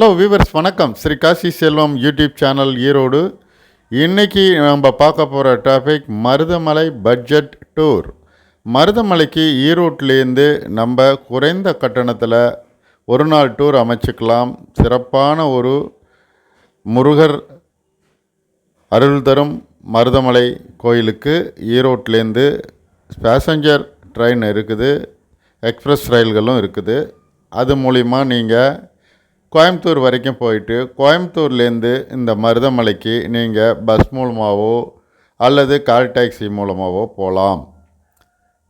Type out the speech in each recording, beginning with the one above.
Hello viewers வணக்கம். Sri Kasi Selvam YouTube channel Erode. இன்றைக்கி நம்ம பார்க்க போகிற டாபிக் மருதமலை பட்ஜெட் டூர் மருதமலைக்கு ஈரோட்லேருந்து நம்ம குறைந்த கட்டணத்தில் ஒரு நாள் டூர் அமைச்சுக்கலாம். சிறப்பான ஒரு முருகர் அருள் தரும் மருதமலை கோயிலுக்கு ஈரோட்லேருந்து பேசஞ்சர் ட்ரெயின் இருக்குது. எக்ஸ்ப்ரெஸ் ரயில்களும் இருக்குது. அது மூலிமா நீங்கள் கோயம்புத்தூர் வரைக்கும் போயிட்டு கோயம்புத்தூர்லேருந்து இந்த மருதமலைக்கு நீங்கள் பஸ் மூலமாகவோ அல்லது கால் டாக்ஸி மூலமாகவோ போகலாம்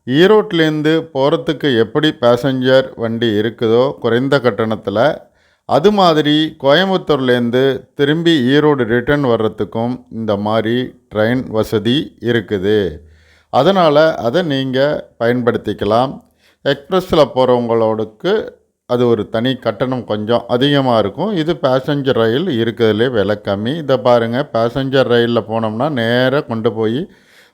ஈரோட்லேருந்து போகிறதுக்கு எப்படி பேசஞ்சர் வண்டி இருக்குதோ குறைந்த கட்டணத்தில் அது மாதிரி கோயம்புத்தூர்லேருந்து திரும்பி ஈரோடு ரிட்டர்ன் வர்றதுக்கும் இந்த மாதிரி ட்ரெயின் வசதி இருக்குது. அதனால் அதை நீங்கள் பயன்படுத்திக்கலாம். எக்ஸ்பிரஸில் போகிறவங்களோடுக்கு அது ஒரு தனி கட்டணம் கொஞ்சம் அதிகமாக இருக்கும். இது பேசஞ்சர் ரயில் இருக்கிறதுலே விலை கம்மி. இதை பாருங்கள் பேசஞ்சர் ரயிலில் போனோம்னா நேராக கொண்டு போய்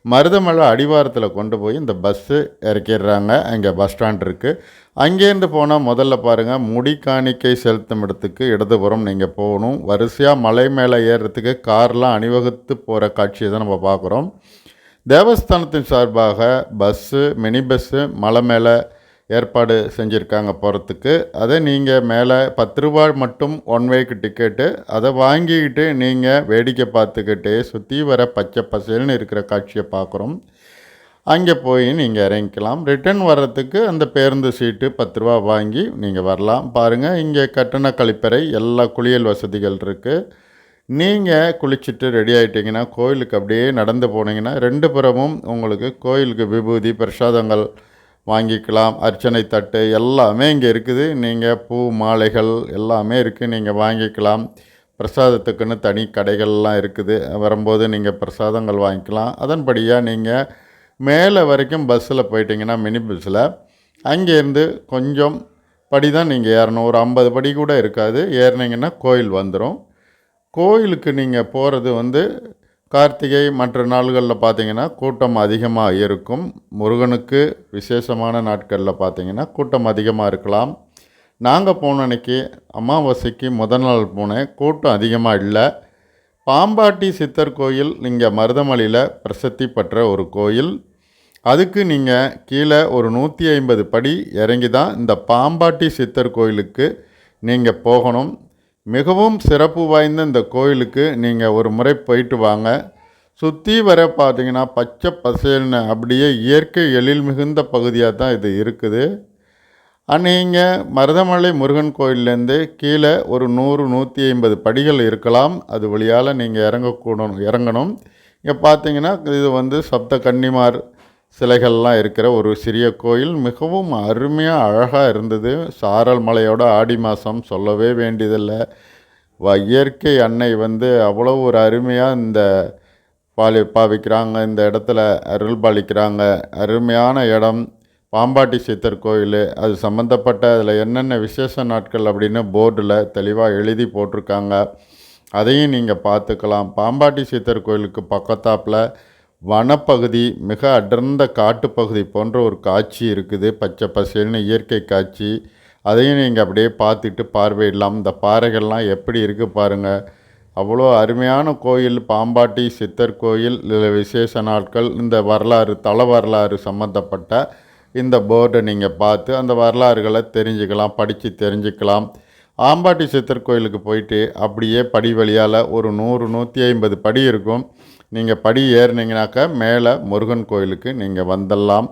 மருதமலை அடிவாரத்தில் கொண்டு போய் இந்த பஸ்ஸு இறக்கிடுறாங்க. அங்கே பஸ் ஸ்டாண்ட் இருக்குது அங்கேருந்து போனால் முதல்ல பாருங்கள் முடி காணிக்கை செலுத்தும் இடத்துக்கு இடதுபுறம் நீங்கள் போகணும். வரிசையாக மலை மேலே ஏறுறதுக்கு கார்லாம் அணிவகுத்து போகிற காட்சியை தான் நம்ம பார்க்குறோம். தேவஸ்தானத்தின் சார்பாக பஸ்ஸு மினி பஸ்ஸு மலை மேலே ஏற்பாடு செஞ்சுருக்காங்க போகிறதுக்கு அதை நீங்கள் மேலே பத்து ரூபா மட்டும் ஒன் வேக்கு டிக்கெட்டு அதை வாங்கிக்கிட்டு நீங்கள் வேடிக்கை பார்த்துக்கிட்டே சுற்றி வர பச்சை பசேல்னு இருக்கிற காட்சியை பார்க்குறோம். அங்கே போய் நீங்கள் இறங்கிக்கலாம். ரிட்டர்ன் வர்றதுக்கு அந்த பேருந்து சீட்டு பத்து ரூபா வாங்கி நீங்கள் வரலாம். பாருங்கள் இங்கே கட்டண கழிப்பறை எல்லா குளியல் வசதிகள் இருக்குது நீங்கள் குளிச்சுட்டு ரெடி ஆகிட்டிங்கன்னா கோயிலுக்கு அப்படியே நடந்து போனீங்கன்னா ரெண்டு புறமும் உங்களுக்கு கோயிலுக்கு விபூதி பிரசாதங்கள் வாங்கிக்கலாம் அர்ச்சனை தட்டு எல்லாமே இங்கே இருக்குது. நீங்கள் பூ மாலைகள் எல்லாமே இருக்குது நீங்கள் வாங்கிக்கலாம். பிரசாதத்துக்குன்னு தனி கடைகள்லாம் இருக்குது. வரும்போது நீங்கள் பிரசாதங்கள் வாங்கிக்கலாம். அதன்படியாக நீங்கள் மேலே வரைக்கும் பஸ்ஸில் போயிட்டீங்கன்னா மினி பஸ்ஸில் அங்கேருந்து கொஞ்சம் படி தான் நீங்கள் ஏறணும். ஒரு ஐம்பது படி கூட இருக்காது. ஏறினீங்கன்னா கோயில் வந்துடும் கோயிலுக்கு நீங்கள் போகிறது வந்து கார்த்திகை மற்ற நாள்களில் பார்த்தீங்கன்னா கூட்டம் அதிகமாக இருக்கும். முருகனுக்கு விசேஷமான நாட்களில் பார்த்தீங்கன்னா கூட்டம் அதிகமாக இருக்கலாம். நாங்கள் போன அன்னைக்கு அமாவாசைக்கு முதல் நாள் போனேன் கூட்டம் அதிகமாக இல்லை. பாம்பாட்டி சித்தர் கோயில் இங்கே மருதமலையில் பிரசித்தி பெற்ற ஒரு கோயில். அதுக்கு நீங்கள் கீழே ஒரு நூற்றி ஐம்பது படி இறங்கி தான் இந்த பாம்பாட்டி சித்தர் கோயிலுக்கு நீங்கள் போகணும். மிகவும் சிறப்பு வாய்ந்த இந்த கோயிலுக்கு நீங்கள் ஒரு முறை போயிட்டு வாங்க. சுற்றி வர பார்த்தீங்கன்னா பச்சை பசேல்னு அப்படியே இயற்கை எழில் மிகுந்த பகுதியாக தான் இது இருக்குது. நீங்கள் மருதமலை முருகன் கோயிலேருந்து கீழே ஒரு நூறு நூற்றி ஐம்பது படிகள் இருக்கலாம். அது வழியால் நீங்கள் இறங்கக்கூடணும் இறங்கணும். இங்கே பார்த்தீங்கன்னா இது வந்து சப்த கன்னிமார் சிலைகள்லாம் இருக்கிற ஒரு சிறிய கோயில் மிகவும் அருமையாக அழகாக இருந்தது. சாரல் மலையோட ஆடி மாதம் சொல்லவே வேண்டியதில்லை. வ இயற்கை அன்னை வந்து அவ்வளோ ஒரு அருமையாக இந்த பாலி பாவிக்கிறாங்க. இந்த இடத்துல அருள் பாலிக்கிறாங்க. அருமையான இடம். பாம்பாட்டி சித்தர் கோயில். அது சம்மந்தப்பட்ட அதில் என்னென்ன விசேஷ நாட்கள் அப்படின்னு போர்டில் தெளிவாக எழுதி போட்டிருக்காங்க. அதையும் நீங்கள் பார்த்துக்கலாம். பாம்பாட்டி சித்தர் கோயிலுக்கு பக்கத்தாப்பில் வனப்பகுதி மிக அடர்ந்த காட்டுப்பகுதி போன்ற ஒரு காட்சி இருக்குது. பச்சை பசேல்னு இயற்கை காட்சி. அதையும் நீங்கள் அப்படியே பார்த்துட்டு பார்வையிடலாம். இந்த பாறைகள்லாம் எப்படி இருக்குது பாருங்கள் அவ்வளோ அருமையான கோயில். பாம்பாட்டி சித்தர் கோயில் இல்லை விசேஷ நாட்கள். இந்த வரலாறு தல வரலாறு சம்மந்தப்பட்ட இந்த போர்டை நீங்கள் பார்த்து அந்த வரலாறுகளை தெரிஞ்சுக்கலாம் படித்து தெரிஞ்சுக்கலாம். ஆம்பாட்டி சித்தர் கோயிலுக்கு போயிட்டு அப்படியே படி வழியால் ஒரு நூறு நூற்றி ஐம்பது படி இருக்கும். நீங்கள் படி ஏறினீங்கனாக்கா மேலே முருகன் கோயிலுக்கு நீங்கள் வந்துடலாம்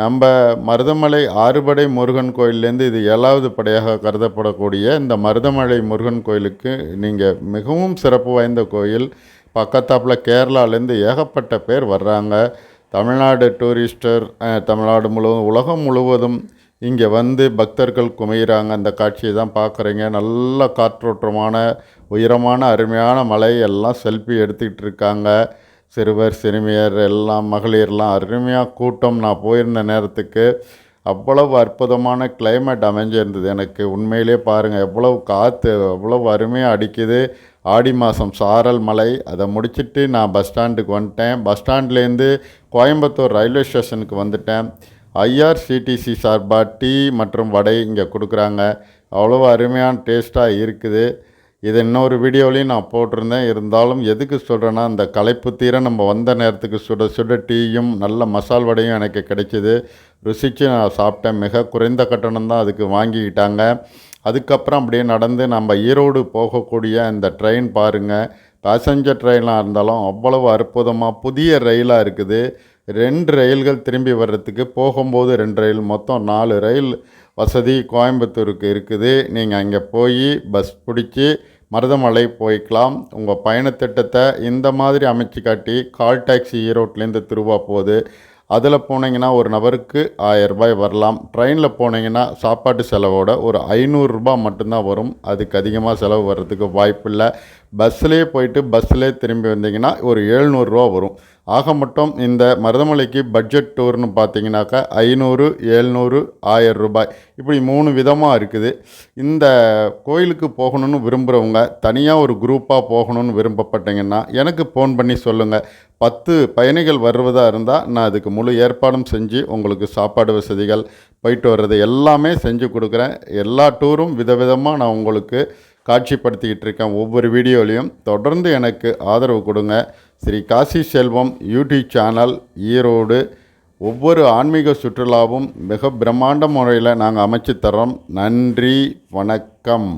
நம்ம மருதமலை ஆறுபடை முருகன் கோயிலேருந்து இது ஏழாவது படையாக கருதப்படக்கூடிய இந்த மருதமலை முருகன் கோயிலுக்கு நீங்கள் மிகவும் சிறப்பு வாய்ந்த கோயில். பக்கத்தாப்பில் கேரளாலேருந்து ஏகப்பட்ட பேர் வர்றாங்க. தமிழ்நாடு டூரிஸ்டர் தமிழ்நாடு முழுவதும் உலகம் முழுவதும் இங்கே வந்து பக்தர்கள் குமையிறாங்க. அந்த காட்சியை தான் பார்க்குறீங்க. நல்ல காற்றோட்டமான உயரமான அருமையான மலை எல்லாம் செல்ஃபி எடுத்துக்கிட்டு இருக்காங்க. சிறுவர் சிறுமியர் எல்லாம் மகளிர்லாம் அருமையாக கூட்டம். நான் போயிருந்த நேரத்துக்கு அவ்வளவு அற்புதமான கிளைமேட் அமைஞ்சிருந்தது எனக்கு. உண்மையிலே பாருங்கள் எவ்வளவு காற்று எவ்வளவு அருமையாக அடிக்குது. ஆடி மாதம் சாரல் மலை. அதை முடிச்சுட்டு நான் பஸ் ஸ்டாண்டுக்கு வந்துட்டேன். பஸ் ஸ்டாண்ட்லேருந்து கோயம்புத்தூர் ரயில்வே ஸ்டேஷனுக்கு வந்துட்டேன். ஐஆர்சிடிசி சார்பாக டீ மற்றும் வடை இங்கே கொடுக்குறாங்க. அவ்வளோ அருமையான டேஸ்ட்டாக இருக்குது. இது இன்னொரு வீடியோலையும் நான் போட்டிருந்தேன். இருந்தாலும் எதுக்கு சொல்கிறேன்னா இந்த களைப்பு தீர நம்ம வந்த நேரத்துக்கு சுட சுட டீயும் நல்ல மசால் வடையும் எனக்கு கிடைச்சிது. ருசித்து நான் சாப்பிட்டேன். மிக குறைந்த கட்டணம் தான் அதுக்கு வாங்கிக்கிட்டாங்க. அதுக்கப்புறம் அப்படியே நடந்து நம்ம ஈரோடு போகக்கூடிய இந்த ட்ரெயின் பாருங்கள் பேசஞ்சர் ட்ரெயினாக இருந்தாலும் அவ்வளவு அற்புதமாக புதிய ரயிலாக இருக்குது. ரெண்டு ரயில்கள் திரும்பி வர்றதுக்கு போகும்போது ரெண்டு ரயில் மொத்தம் நாலு ரயில் வசதி கோயம்புத்தூருக்கு இருக்குது. நீங்கள் அங்கே போய் பஸ் பிடிச்சி மருதமலை போய்க்கலாம். உங்கள் பயணத்திட்டத்தை இந்த மாதிரி அமைச்சு காட்டி கால் டாக்ஸி ஈரோட்லேருந்து திருவா போகுது. அதில் போனீங்கன்னா ஒரு நபருக்கு ஆயிரம் ரூபாய் வரலாம். ட்ரெயினில் போனீங்கன்னா சாப்பாட்டு செலவோட ஒரு ஐநூறுரூபா மட்டும்தான் வரும். அதுக்கு அதிகமாக செலவு வர்றதுக்கு வாய்ப்பில்லை பஸ்ஸிலே போயிட்டு பஸ்ஸிலே திரும்பி வந்தீங்கன்னா ஒரு எழுநூறுரூவா வரும். ஆக மட்டும் இந்த மருதமலைக்கு பட்ஜெட் டூர்னு பார்த்தீங்கன்னாக்கா ஐநூறு ஏழ்நூறு ஆயிரம் ரூபாய். இப்படி மூணு விதமாக இருக்குது. இந்த கோயிலுக்கு போகணும்னு விரும்புகிறவங்க தனியாக ஒரு குரூப்பாக போகணும்னு விரும்பப்பட்டீங்கன்னா எனக்கு ஃபோன் பண்ணி சொல்லுங்கள் பத்து பயணிகள் வருவதாக இருந்தால் நான் அதுக்கு முழு ஏற்பாடும் செஞ்சு உங்களுக்கு சாப்பாடு வசதிகள் போயிட்டு வர்றது எல்லாமே செஞ்சு கொடுக்குறேன். எல்லா டூரும் விதவிதமாக நான் உங்களுக்கு காட்சிப்படுத்திக்கிட்டு இருக்கேன் ஒவ்வொரு வீடியோலையும். தொடர்ந்து எனக்கு ஆதரவு கொடுங்க. Sri Kasi Selvam YouTube channel Erode. ஒவ்வொரு ஆன்மீக சுற்றுலாவும் மிக பிரம்மாண்ட முறையில் நாங்கள் அமைச்சு தரோம் நன்றி வணக்கம்.